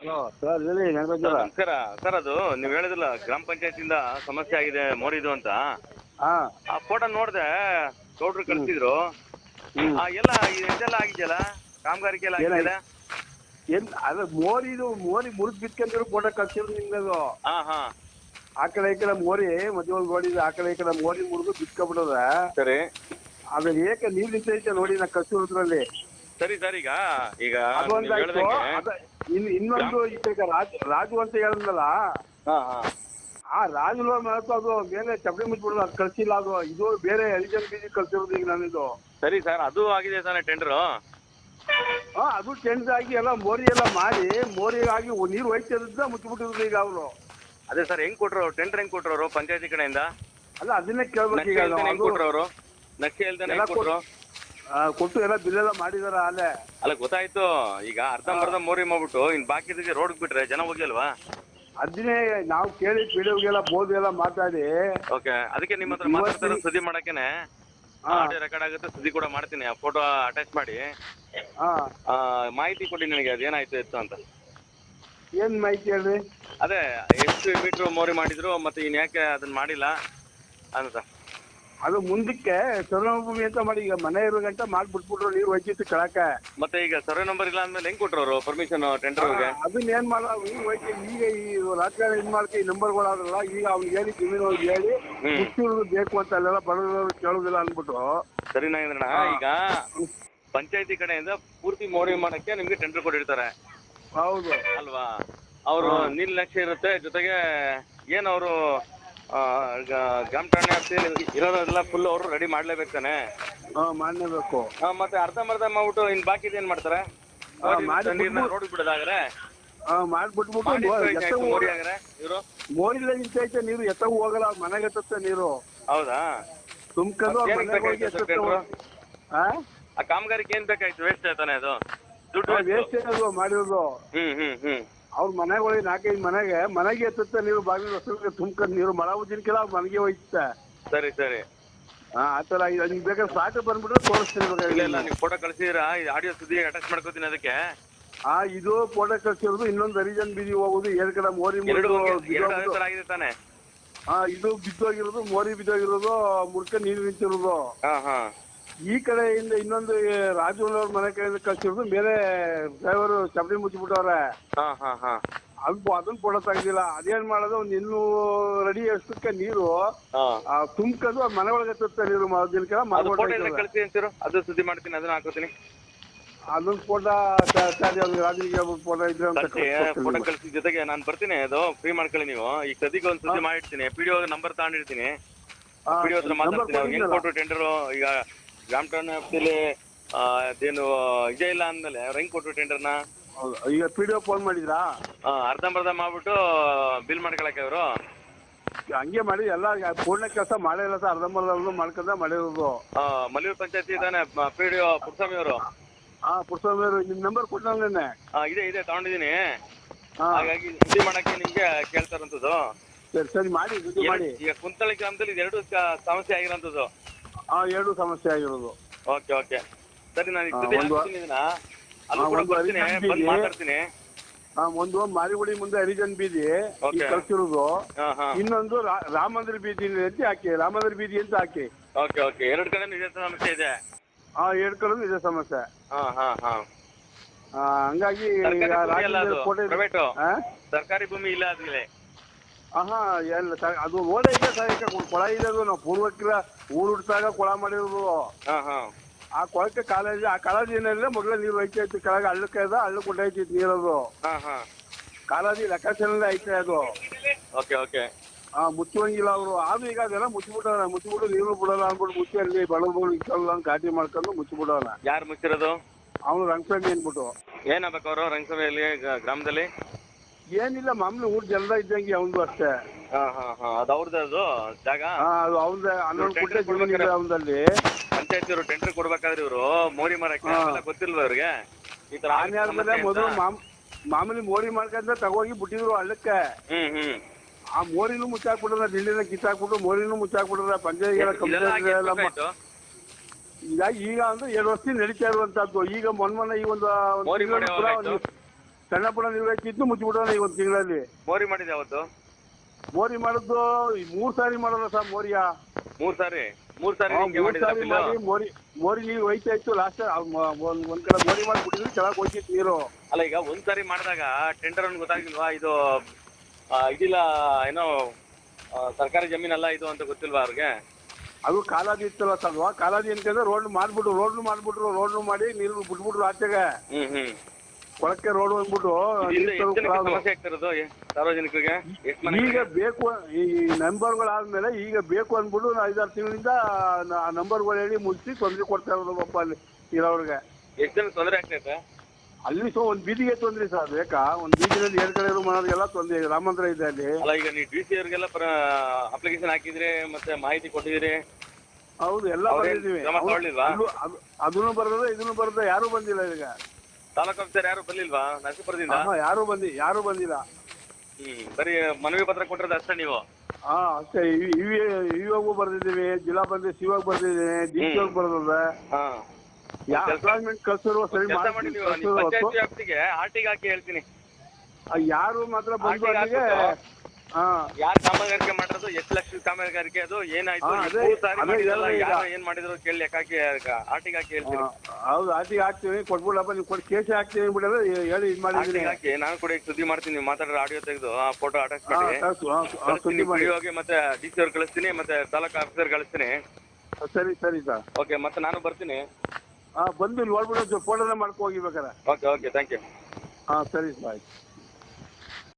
Hello. Sir ಹೇಳಿ ನಮಸ್ಕಾರ. Sir ಅದು ನೀವು ಹೇಳಿದ್ರಲ್ಲ ಗ್ರಾಮ ಪಂಚಾಯತಿಂದ ಸಮಸ್ಯೆ ಆಗಿದೆ ಮೋರಿದು ಅಂತ. ಹಾಂ. ಆ ಫೋಟೋ ನೋಡಿದೆ ಗೌಡ್ರು ಕಳಿಸಿದ್ರು. ಆ, ಎಲ್ಲ ಇದೆಲ್ಲ ಆಗಿದೆಯಲ್ಲ? ಕಾಮಗಾರಿಕೆ ಎಲ್ಲ ಆಗಿದೆ ಏನ್ ಅದು ಮೋರಿದು ಮೋರಿ ಮುರಿದು ಬಿತ್ಕೊಂಡಿರೋ ಫೋಟೋ ಕಳ್ಸಿದ್ರು ನಿಮ್ಗೆ ಅದು ಹಾ ಹಾ. ಆ ಕಡೆ ಈ ಕಡೆ ಮೋರಿ ಮದುವೆ ನೋಡಿದ್ರೆ ಆ ಕಡೆ ಈ ಕಡೆ ಮೋರಿ ಮುರಿದು ಬಿತ್ಕೊಂಡ್ಬಿಡೋದ. ಸರಿ. ಅದು ಏಕೆ ನೀರು ನಿಂತೈತೆ ನೋಡಿ ನಾ ಕಳ್ಸಿರೋದ್ರಲ್ಲಿ. ಸರಿ ಸರ್ ಈಗ ಈಗ ಅದು ನೀವು ಒಂದಾಯ್ತು ಹೇಳ್ದಂಗೆ ಅದ ಇನ್ ಇನ್ನೊಂದು ಈಗ ರಾಜ್ ರಾಜು ಅಂತ ಹೇಳಿದ್ನಲ್ಲ? ಹಾ ಹಾ. ಆ ರಾಜು ಮಾತು ಅದು ಮೇಲೆ ಚಪ್ಪಡಿ ಮುಚ್ಚಿಬಿಡೋದು ಅದು ಕಳ್ಸಿಲ್ಲ ಅದು. ಇದು ಬೇರೆ ಎಲಿಜನ್ ಬೀಜ ಕಳ್ಸಿರೋದು ಈಗ ನಾನಿದು. ಸರಿ ಸರ್ ಅದು ಆಗಿದೆ ಸರ್ ಟೆಂಡರ್ ಹಾ ಅದು ಟೆಂಡರ್ ಆಗಿ ಎಲ್ಲ ಮೋರಿ ಎಲ್ಲ ಮಾಡಿ ಮೋರಿಗಾಗಿ ನೀರು ಹೋಯ್ತಿದ್ದ ಮುಚ್ಚಿಬಿಟ್ಟಿರೋದು ಈಗ ಅವರು. ಅದೇ ಸರ್ ಹೆಂಗ್ ಕೊಟ್ರು ಟೆಂಡರ್ ಹೆಂಗ್ ಕೊಟ್ರು ಅವರು? ಪಂಚಾಯತಿ ಕಡೆಯಿಂದ? ಅಲ್ಲ ಅದನ್ನೇ ಕೇಳ್ಬೇಕು ಈಗ ಇಲ್ದೇನೆ ಹೆಂಗ್ ಅದು ಕೊಟ್ರು ಅವರು? ನಕ್ಷೆ ಎಲ್ಲ ಹೆಂಗ್ ಕೊಟ್ರು? ಆ, ಕೊಟ್ಟು ಎಲ್ಲ ಬಿಲ್ಲೆಲ್ಲ ಮಾಡಿದಾರ ಅಲ್ಲೇ. ಅಲ್ಲ ಗೊತ್ತಾಯ್ತು. ಈಗ ಅರ್ಧಂಬರ್ಧ ಮೋರಿ ಮಾಡ್ಬಿಟ್ಟು ಇನ್ ಬಾಕಿ ರೋಡ್ ಬಿಟ್ರೆ ಜನ ಹೋಗಿಲ್ವಾ? ಅದನ್ನೇ ನಾವು ಕೇಳಿ ಪಿಡಿಯೋಗೆಲ್ಲ ಬೋದು ಎಲ್ಲ ಮಾತಾಡಿ. ಓಕೆ ಅದಕ್ಕೆ ನಿಮ್ಮ ಹತ್ರ ಮಾತಾಡ್ತಾರೆ ಸುದ್ದಿ ಮಾಡಕ್ಕೇನೆ? ಆಡಿಯೋ ರೆಕಾರ್ಡ್ ಆಗುತ್ತೆ ಸುದ್ದಿ ಕೂಡ ಮಾಡ್ತೀನಿ. ಆ ಫೋಟೋ ಅಟ್ಯಾಚ್ ಮಾಡಿ. ಆ, ಮಾಹಿತಿ ಕೊಡಿ ನನಗೆ ಅದೇನಾಯ್ತು ಇತ್ತು ಅಂತ. ಏನ್ ಮಾಹಿತಿ ಹೇಳ್ರಿ? ಅದೇ ಎಷ್ಟು ಮೀಟ್ರ್ ಮೋರಿ ಮಾಡಿದ್ರು ಮತ್ತೆ ಇನ್ ಯಾಕೆ ಅದನ್ನ ಮಾಡಿಲ್ಲ ಅಂತ. ಅದು ಮುಂದಕ್ಕೆ ಸರ್ವಭೂಮಿ ಅಂತ ಮಾಡಿ ಈಗ ಮನೆ ಇರೋ ಗಂಟ ಮಾಡ್ಬಿಟ್ಬಿಟ್ರು ನೀರು ಹೋಯ್ತಿತ್ತು ಕೆಳಕ ಮತ್ತೆ ಈಗ ಸರ್ವೆ ನಂಬರ್ ಇಲ್ಲ ಅಂದ್ಮೇಲೆ ಹೆಂಗ್ ಕೊಟ್ರು ಅವರು? ಪರ್ಮಿಷನ್ ಟೆಂಡರ್ಗೆ ಅದನ್ನ ಏನ್ ಮಾಡ ಈಗ ಹೋಯ್ತು ಈಗ ಈ ರಾಜಕಾರಣ ಇದ್ ಮಾಡ್ಕೆ ಈ ನಂಬರ್ಗಳಾದ್ರಲ್ಲ ಈಗ ಅವ್ನಿಗೆ ಹೇಳಿ ಜಮೀನು ಅವ್ರಿಗೆ ಹೇಳಿ ಹುಟ್ಟಿರೋದು ಬೇಕು ಅಂತ ಅಲ್ಲೆಲ್ಲ ಬಡವರು ಕೇಳೋದಿಲ್ಲ ಅಂದ್ಬಿಟ್ರು ಸರಿ ನಾಗೇಂದ್ರಣ ಈಗ ಪಂಚಾಯತಿ ಕಡೆಯಿಂದ ಪೂರ್ತಿ ಮೋರಿ ಮಾಡಕ್ಕೆ ನಿಮ್ಗೆ ಟೆಂಡರ್ ಕೊಟ್ಟಿರ್ತಾರೆ. ಹೌದು. ಅಲ್ವಾ? ಅವರು ನೀಲ್ ನಕ್ಷೆ ಇರುತ್ತೆ ಜೊತೆಗೆ ಏನು ಅವರು ಗ್ರಾಮ ಠಾಣೆ ವ್ಯಾಪ್ತಿಯಲ್ಲಿ ಇರೋದೆಲ್ಲ ಫುಲ್ ಅವರು ರೆಡಿ ಮಾಡ್ಲೇಬೇಕು ತಾನೆ? ಹಾ ಮಾಡಲೇಬೇಕು. ಆ, ಮತ್ತೆ ಅರ್ಧಂಬರ್ಧ ಮಾಡ್ಬಿಟ್ಟು ಇನ್ ಬಾಕಿದ ಏನ್ ಮಾಡ್ತಾರೆ? ರೋಡ್ ಬಿಡೋದಾಗ್ರೆ ಹಾ ಮಾಡ್ಬಿಟ್ಬಿಟ್ಟು ಇವರು? ಮೋರಿಲ್ಲ ನಿಂತೈತೆ ನೀರು ಎತ್ತ ಹೋಗಲ್ಲ ಮನೆಗೆ ಎತ್ತುತ್ತೆ ನೀರು. ಹೌದಾ? ತುಂಬ್ಕೊಂಡು? ಹಾ ಆ? ಕಾಮಗಾರಿಗೆ ಏನ್ ಬೇಕಾಯ್ತು? ವೇಸ್ಟ್ ಆಯ್ತಾನೆ ಅದು. ದುಡ್ಡು. ವೇಸ್ಟ್. ಮಾಡಿರೋದು. ಹ್ಮ್ ಹ್ಮ್ ಹ್ಮ್. ಅವ್ರ ಮನೆಗೆ ಹೋಗಿ ನಾಲ್ಕೈದು ಮನೆಗೆ ಮನೆಗೆ ಎತ್ತುತ್ತೆ ನೀರು ಬಾಗಿಲು ರಸ್ತೆಗೆ ತುಂಬ್ಕೊಂಡು ನೀರು ಮಳ ಉಜ್ಜಿನಕ್ಕೆಲ್ಲ ಅವ್ರ ಮನೆಗೆ ಹೋಯ್ತೆ ಸರಿ ಸರಿ. ಹಾ ಆ ಥರ ಈಗ ನಿಮ್ಗೆ ಬೇಕಾದ್ರೆ ಸಾಕು ಬಂದ್ಬಿಟ್ರೆ ತೋರಿಸ್ತೀನಿ ಇಲ್ಲ ಬೇಕಾದ್ರೆ. ಇಲ್ಲ ನೀವು ಫೋಟೋ ಕಳ್ಸಿದ್ರ ಆಡಿಯೋ ಸುದ್ದಿ ಅಟ್ಯಾಚ್ ಮಾಡ್ಕೋತೀನಿ ಅದಕ್ಕೆ? ಆ ಇದು ಫೋಟೋ ಕಳ್ಸಿರೋದು ಇನ್ನೊಂದು ಹರಿಜನ್ ಬೀದಿ ಹೋಗೋದು ಎರಡು ಕಡೆ ಮೋರಿ ಎರಡು ಅದೇ. ಆಗಿದೆ ತಾನೆ? ಹಾ ಇದು ಬಿದ್ದೋಗಿರೋದು ಮೋರಿ ಬಿದ್ದೋಗಿರೋದು ಮುರ್ಕ ನೀರು ನಿಂತಿರೋದು. ಹಾ ಹಾ. ಈ ಕಡೆಯಿಂದ ಇನ್ನೊಂದು ರಾಜು ಅವ್ರ ಮನೆ ಕಡೆಯಿಂದ ಕಳ್ಸಿರೋದು ಬೇರೆ ಡ್ರೈವರು ಚಪ್ಪಡಿ ಮುಚ್ಚಿಬಿಟ್ಟವ್ರೆ. ಹಾ ಹಾ ಹಾ. ಅದು ಅದನ್ನ ಫೋಟೋ ತೆಗ್ದಿಲ್ಲ ಅದೇನ್ ಮಾಡೋದು ಒಂದ್ ಇನ್ನೂರು ಅಡಿ ಅಷ್ಟಕ್ಕೆ ನೀರು ಹಾ. ಆ, ತುಂಬ್ಕೊಂಡು ಅವ್ರ ಮನೆ ಒಳಗೆ ತರ್ತಾರೆ ನೀರು ದಿನಕ್ಕೆ ಅದು ಫೋಟೋ ಎಲ್ಲ ಕಳಿಸಿ ಅಂತೀರು ಅದು ಸುದ್ದಿ ಮಾಡ್ತೀನಿ ಅದನ್ನ ಹಾಕೋತೀನಿ. ಅದೊಂದು ಫೋಟೋ ರಾಜನಿಗೆ ಫೋಟೋ ಇದ್ರೆ ಅಂತ ಕಳಿಸಿ ಕಳ್ಸ್ಕೊಡ್ತೀನಿ ಫೋಟೋ. ಕಳಿಸಿ. ಜೊತೆಗೆ ನಾನು ಬರ್ತೀನಿ ಅದು ಫ್ರೀ ಮಾಡ್ಕೊಳ್ಳಿ ನೀವು. ಈಗ ಸದ್ಯಕ್ಕೆ ಒಂದ್ ಸುದ್ದಿ ಮಾಡಿರ್ತೀನಿ ಪಿಡಿಒ ಡಿ ನಂಬರ್ ತಗೊಂಡಿರ್ತೀನಿ. ಟೆಂಡರ್ ಪಿ ಡಿ ಹತ್ರ number ಮಾತಾಡ್ತೀನಿ ಅವ್ರು ಹೆಂಗ್ ಕೊಟ್ಟಿದ್ದೀರಲ್ಲ? ಕೊಟ್ರು ಟೆಂಡರು ಈಗ ಗ್ರಾಮ ಠಾಣೆ ವ್ಯಾಪ್ತಿಯಲ್ಲಿ ಆ, ಅದೇನು ಇದೇ ಇಲ್ಲ ಅಂದ್ಮೇಲೆ ಅವ್ರು ಹೆಂಗ್ ಕೊಟ್ರು ಟೆಂಡರ್ನ. ಈಗ ಪಿ ಡಿ ಫೋನ್ ಮಾಡಿದ್ರಾ? ಅರ್ಧಂಬರ್ಧ ಮಾಡ್ಬಿಟ್ಟು ಬಿಲ್ ಮಾಡ್ಕೊಳಕ್ಕೆ ಅವರು ಹಂಗೆ ಮಾಡಿ ಎಲ್ಲ ಪೂರ್ಣ ಕೆಲಸ ಮಾಡೇ ಇಲ್ಲ ಸರ್ ಅರ್ಧಂಬರ್ಧ ಮಾಡ್ಕೊಂಡ ಮಾಡಿರೋದು. ಮಲ್ಲೂರು ಪಂಚಾಯತಿ ಇದಾನೆ ಪಿ ಡಿ ಪುರಸ್ವಾಮಿ ಅವರು. ಹಾ ಪುರುಷರು ನಿಮ್ ನಂಬರ್ ಕೊಟ್ಟಂಗೇನೆ ಇದೆ ಇದೆ ತಗೊಂಡಿದ್ದೀನಿ. ಹಾಗಾಗಿ ಸುದ್ದಿ ಮಾಡಕ್ಕೆ ನಿಮ್ಗೆ ಕೇಳ್ತಾರಂತದ್ದು ಸರಿ ಸರಿ ಮಾಡಿ ಮಾಡಿ. ಈಗ ಕುಂತಳಿ ಗ್ರಾಮದಲ್ಲಿ ಇದೆರಡು ಸ- ಸಮಸ್ಯೆ ಆಗಿರೋಂಥದ್ದು. ಹಾ ಎರಡು ಸಮಸ್ಯೆ ಆಗಿರೋದು. Okay okay. ಸರಿ ನಾನು ಈಗ ಹಾ, ಸುದ್ದಿ ಒಂದು- ಹಾಕ್ತೀನಿ ಇದನ್ನ. ಅಲ್ಲೂ ಕೂಡ ಒಂದು ಬರ್ತೀನಿ ಬಂದು. ಮಾತಾಡ್ತೀನಿ. ಹಾ ಒಂದು ಮಾರಿಗುಡಿ ಮುಂದೆ ಹರಿಜನ್ ಬೀದಿ Okay. ಕಳ್ಸಿರೋದು. ಹಾ ಹಾ. ಇನ್ನೊಂದು ರಾ- ರಾಮ ಮಂದಿರ ಬೀದಿ ಅಂತ ಹಾಕಿ ರಾಮ ಮಂದಿರ ಬೀದಿ ಅಂತ ಹಾಕಿ. Okay okay. ಎರಡು ಕಡೆ ಇದೇ ಸಮಸ್ಯೆ ಇದೆ. ಹಾ ಕಡೆ ಇದೆ ಸಮಸ್ಯೆ. ಹಾ ಹಾ ಹಾ. ಆ, ಹಂಗಾಗಿ ಸರ್ಕಾರಿ ಭೂಮಿ ಅಲ್ಲ ಅದು, private. ಸರ್ಕಾರಿ ಭೂಮಿ ಇಲ್ಲ ಅದ್ರಲ್ಲಿ. ಆಹಾ ಎಲ್ಲ ಸ- ಅದು ಓಡೆ ಇದೆ ಕೊಳ ಇದೆ ಅದು. ನಾವು ಪೂರ್ವಕ್ಕಿಲ್ಲ ಊರು ಹುಟ್ಟಾಗ ಕೊಳ ಮಾಡಿರೋದು. ಹಾ ಹಾ. ಆ ಕೊಳಕ್ಕೆ ಕಾಲೇಜ್ ಆ ಕಾಲೇಜ್ ಏನಿಲ್ಲ ಮೊದಲೇ ನೀರು ಐತೆ ಐತಿ. ಕೆಳಗೆ ಹಳ್ಳಕ್ಕೆ ಇದೆ ಹಳ್ಳ ಕೊಟ್ಟೈತಿ ನೀರದು. ಹಾ ಹಾ. ಕಾಲೇಜ್ ಲೆಕ್ಕಾಚಾರಲ್ಲೇ ಐತೆ ಅದು. Okay okay. ಆ ಮುಚ್ಚುವಂಗಿಲ್ಲ ಅವರು. ಆದ್ರೂ ಈಗ ಅದೆಲ್ಲ ಮುಚ್ಚಿಬಿಡೋಣ ಮುಚ್ಚಿಬಿಟ್ಟು ನೀರು ಬಿಡಲ್ಲ ಅಂದ್ಬಿಟ್ಟು ಮುಚ್ಚಿ ಅಲ್ಲಿ ಬಡವರು ಇಕ್ಕಲ್ಲ ಅಂತ ಘಾಟಿ ಮಾಡ್ಕೊಂಡು ಮುಚ್ಚಿಬಿಡೋಣ. ಯಾರು ಮುಚ್ಚಿರೋದು? ಅವನು ರಂಗಸ್ವಾಮಿ ಅಂದ್ಬಿಟ್ಟು. ಏನಾಗಬೇಕು ಅವರು ರಂಗಸಭೆಯಲ್ಲಿ ಅಲ್ಲಿ ಗ್ರಾಮದಲ್ಲಿ? ಏನಿಲ್ಲ ಮಾಮೂಲಿ ಊರ್ ಜನರ ಇದ್ದಂಗೆ ಅವನದು ಅಷ್ಟೇ. ಹಾ ಹಾ ಹಾ. ಅದು ಅವ್ರದ್ದು ಅದು ಜಾಗ? ಆ, ಅದು ಅವನದೇ ಹನ್ನೊಂದು ಕುಂಟೆ ಜಮೀನು ಇದೆ ಅವನದಲ್ಲಿ ಪಂಚಾಯತ್ ಅವರು ಟೆಂಡರ್ ಕೊಡ್ಬೇಕಾದ್ರೆ ಇವರು ಮೋರಿ ಮರಕ್ಕೆ ಹಾ. ಅವೆಲ್ಲ ಗೊತ್ತಿಲ್ವ ಅವ್ರಿಗೆ ಈ ತರ ಆನೆ ಆದ್ಮೇಲೆ ಮೊದಲು ಮಾಮ್ ಮಾಮೂಲಿ ಮೋರಿ ಮಾಡ್ಕೊಂಡ್ರೆ ತಗೋಗಿ ಬಿಟ್ಟಿದ್ರು ಹಳ್ಳಕ್ಕೆ. ಹ್ಮ್ ಹ್ಮ್. ಆ ಮೋರಿನೂ ಮುಚ್ಚಾಕ್ಬಿಟ್ರ ದಿಲ್ಲಿನ ಕಿತ್ತಾಕ್ಬಿಟ್ಟು ಮೋರಿನೂ ಮುಚ್ಚಾಕ್ಬಿಟ್ರ ಪಂಚಾಯತ್ ಇದೆಲ್ಲ ಆಗಿ ಎಲ್ಲ ಎಷ್ಟು ವರ್ಷ ಆಯ್ತು? ಈಗ ಈಗ ಅಂದ್ರೆ ಎರಡು ವರ್ಷ ನಡೀತಾ ಇರುವಂತದ್ದು. ಈಗ ಮೊನ್ನೆ ಮೊನ್ನೆ ಈ ಒಂದು ಮೋರಿ ಮಾಡಿ ಯಾವಾಗ ಸಣ್ಣ ಪುಟ್ಟ ನಿರ್ವಹಿಸಿದ್ದು ಮುಚ್ಚಿಬಿಡೋಣ ಈ ಒಂದು ತಿಂಗಳಲ್ಲಿ. ಮೋರಿ ಮಾಡಿದೆ ಅವತ್ತು? ಮೋರಿ ಮಾಡಿದ್ದು ಈ ಮೂರ್ ಸಾರಿ ಮಾಡೋಣ ಸರ್ ಮೋರಿಯ. ಮೂರ್ ಸಾರಿ? ಮೂರ್ ಸಾರಿ ನಿಮ್ಗೆ ಮೂರ್ ಸಾರಿ ಮಾಡಿ ಮೋರಿ ಮೋರಿ ನೀವು ಹೋಯ್ತಾ ಇತ್ತು ಲಾಸ್ಟ್ ಒಂದ್ ಒಂದ್ ಕಡೆ ಮೋರಿ ಮಾಡಿಬಿಟ್ಟಿದ್ರು ಕೆಳಗೆ ಹೋಯ್ತಿತ್ತು ನೀರು. ಅಲ್ಲ ಈಗ ಒಂದ್ ಸಾರಿ ಮಾಡಿದಾಗ ಟೆಂಡರ್ ಅನ್ನ ಗೊತ್ತಾಗಿಲ್ವಾ? ಇದು ಆ, ಇದಿಲ್ಲ ಏನೋ ಆ, ಸರ್ಕಾರಿ ಜಮೀನಲ್ಲ ಇದು ಅಂತ ಗೊತ್ತಿಲ್ವಾ ಅವ್ರಿಗೆ? ಅದು ಕಾಲಾದಿ ಇತ್ತಲ್ಲ ಸಲ್ವಾ ಕಾಲಾದಿ ಅಂತಂದ್ರೆ ರೋಡ್ ಮಾಡ್ಬಿಟ್ರು ರೋಡ್ ಮಾಡ್ಬಿಟ್ರು ರೋಡ್ ಮಾಡಿ ನೀರು ಬಿಟ್ಬಿಟ್ರು ಆಚೆಗೆ. ಹ್ಮ್ ಹ್ಮ್. ಕೊಳಕ್ಕೆ ರೋಡ್ ಬಂದ್ಬಿಟ್ಟು ಇದರಿಂದ ನೀರು ಎಷ್ಟು ಜನಕ್ಕೆ ಸಮಸ್ಯೆ ಆಗ್ತಿರೋದು ಎ- ಸಾರ್ವಜನಿಕರಿಗೆ? ಎಷ್ಟು ಮನೆ ಈಗ ಬೇಕು ಈ ನಂಬರ್ಗಳಾದ್ಮೇಲೆ ಈಗ ಬೇಕು ಅಂದ್ಬಿಟ್ಟು ನಾ ಐದಾರು ತಿಂಗಳಿಂದ ಆ ನಂಬರ್ಗಳು ಹೇಳಿ ಮುಗಿಸಿ ತೊಂದರೆ ಕೊಡ್ತಾ ಇರೋದು ಪಾಪ ಅಲ್ಲಿ ಇರೋರ್ಗೆ. ಎಷ್ಟು ಜನ ತೊಂದರೆ ಆಗ್ತೈತೆ ಅಲ್ಲಿ ಸೊ ಒಂದ್ ಬೀದಿಗೆ ತೊಂದ್ರೆ ಸರ್ ಬೇಕಾ? ಒಂದ್ ಬೀದಿನಲ್ಲಿ ಎರಡು ಕಡೆ ಮಾಡೋರಿಗೆಲ್ಲ ತೊಂದರೆ ರಾಮಂದ್ರ ಇದೆ ಅಲ್ಲಿ. ಅಲ್ಲ ಈಗ ನೀವು ಡಿ ಸಿ ಅವ್ರಿಗೆಲ್ಲ ಅಪ್ಲಿಕೇಶನ್ ಹಾಕಿದ್ರೆ ಮತ್ತೆ ಮಾಹಿತಿ ಕೊಟ್ಟಿದ್ದೀರಿ? ಹೌದು ಎಲ್ಲ ಅವ್ರೇನ್ ಬಂದಿದ್ದೀವಿ. ಕ್ರಮ ತಗೊಳ್ಳಿಲ್ವಾ? ಅದನ್ನು ಬರ್ತದೆ ಇದನ್ನು ಬರ್ತದೆ ಯಾರು ಬಂದಿಲ್ಲ ಈಗ. ತಾಲೂಕು ಆಫೀಸರ್ ಯಾರು ಬರ್ಲಿಲ್ವಾ? ನರಸೀಪುರದಿಂದ? ಆಹಾ, ಯಾರು ಬಂದಿ ಯಾರು ಬಂದಿಲ್ಲ. ಹ್ಮ್ ಬರೀ ಮನವಿ ಪತ್ರ ಕೊಟ್ಟಿರೋದು ಅಷ್ಟೇ ನೀವು? ಹಾ ಅಷ್ಟೇ. ಇವಾಗೂ ಬರ್ದಿದ್ದೀವಿ. ಜಿಲ್ಲಾ ಪಂಚಾಯತ್ ಸಿವಾಗ ಬರ್ದಿದ್ದೀನಿ ಡಿ ಸಿ ಬರ್ತದೆ ಹಾ. ಯಾ ಅಪಾಯಿಂಟ್ಮೆಂಟ್ ಕಳ್ಸಿರುವ ಸರಿ ಕೆಲಸ ಮಾಡಿ ಮಾಡ್ತೀನಿ ನೀವು ನೀವು ಕಳ್ಸಿರೋ ಪಂಚಾಯತ್. ವ್ಯಾಪ್ತಿಗೆ ಆರ್ಟಿಗೆ ಹಾಕಿ ಹೇಳ್ತೀನಿ. ಯಾರು ಮಾತ್ರ ಬಂದು ಆರ್ಟಿಗೆ ಅಲ್ಲಿಗೆ ಹಾಕ್ಬಿಟ್ಟು ಹಾ ಯಾರು ಕಾಮಗಾರಿಕೆ ಮಾಡಿರೋದು? ಎಷ್ಟು ಲಕ್ಷ ಕಾಮಗಾರಿಕೆ ಅದು? ಏನಾಯ್ತು? ಹಾ, ಅದೇ- ಮೂರು ಸಾರಿ ಅದೇ ಮಾಡಿದ್ರಲ್ಲ ಹೇಳೋದು ಈಗ. ಯಾರು ಏನ್ ಮಾಡಿದ್ರು ಕೇಳಿ ಲೆಕ್ಕಾಕಿ ಆರ್ಟಿಗೆ ಹಾಕಿ ಹೇಳ್ತೀನಿ ಹೌದು ಆಟಿಗೆ ಹಾಕ್ತೀನಿ ಕೊಟ್ಬಿಡಪ್ಪ ನೀವು ಕೊಟ್ಟು ಕೇಸ್ ಹಾಕ್ತೀನಿ ಬಿಡೋದು ಹೇಳಿ ಇದು ಮಾಡಿದ್ದೀನಿ. ಆರ್ಟಿಗೆ ಹಾಕಿ ನಾನು ಕೂಡ ಈಗ ಸುದ್ದಿ ಮಾಡ್ತೀನಿ ನೀವು ಮಾತಾಡೋ ಆಡಿಯೋ ತೆಗೆದು ಆ ಫೋಟೋ ಅಟ್ಯಾಚ್ ಹಾ, ಮಾಡಿ. ಕಳ್ಸು, ಹಾ, ಹಾ, ಕಳಿಸ್ತೀನಿ ಸುದ್ದಿ ಮಾಡಿ. ವಿಡಿಯೋಗೆ ಮತ್ತೆ ಡಿ ಸಿ ಅವ್ರು ಕಳಿಸ್ತೀನಿ ಮತ್ತೆ ತಾಲೂಕು ಆಫೀಸರ್ ಕಳಿಸ್ತೀನಿ. ಸರಿ ಸರಿ ಸರ್ ಓಕೆ ಮತ್ತೆ ನಾನು ಬರ್ತೀನಿ. ಹಾ ಬಂದು ನೋಡ್ಬಿಟ್ಟು ಫೋಟೋನೇ ಮಾಡ್ಕೊ ಹೋಗಿ ಬೇಕಾರೆ ಓಕೆ ಓಕೆ ಥ್ಯಾಂಕ್ ಯು ಹಾ ಸರಿ ಸರ್ ಆಯ್ತು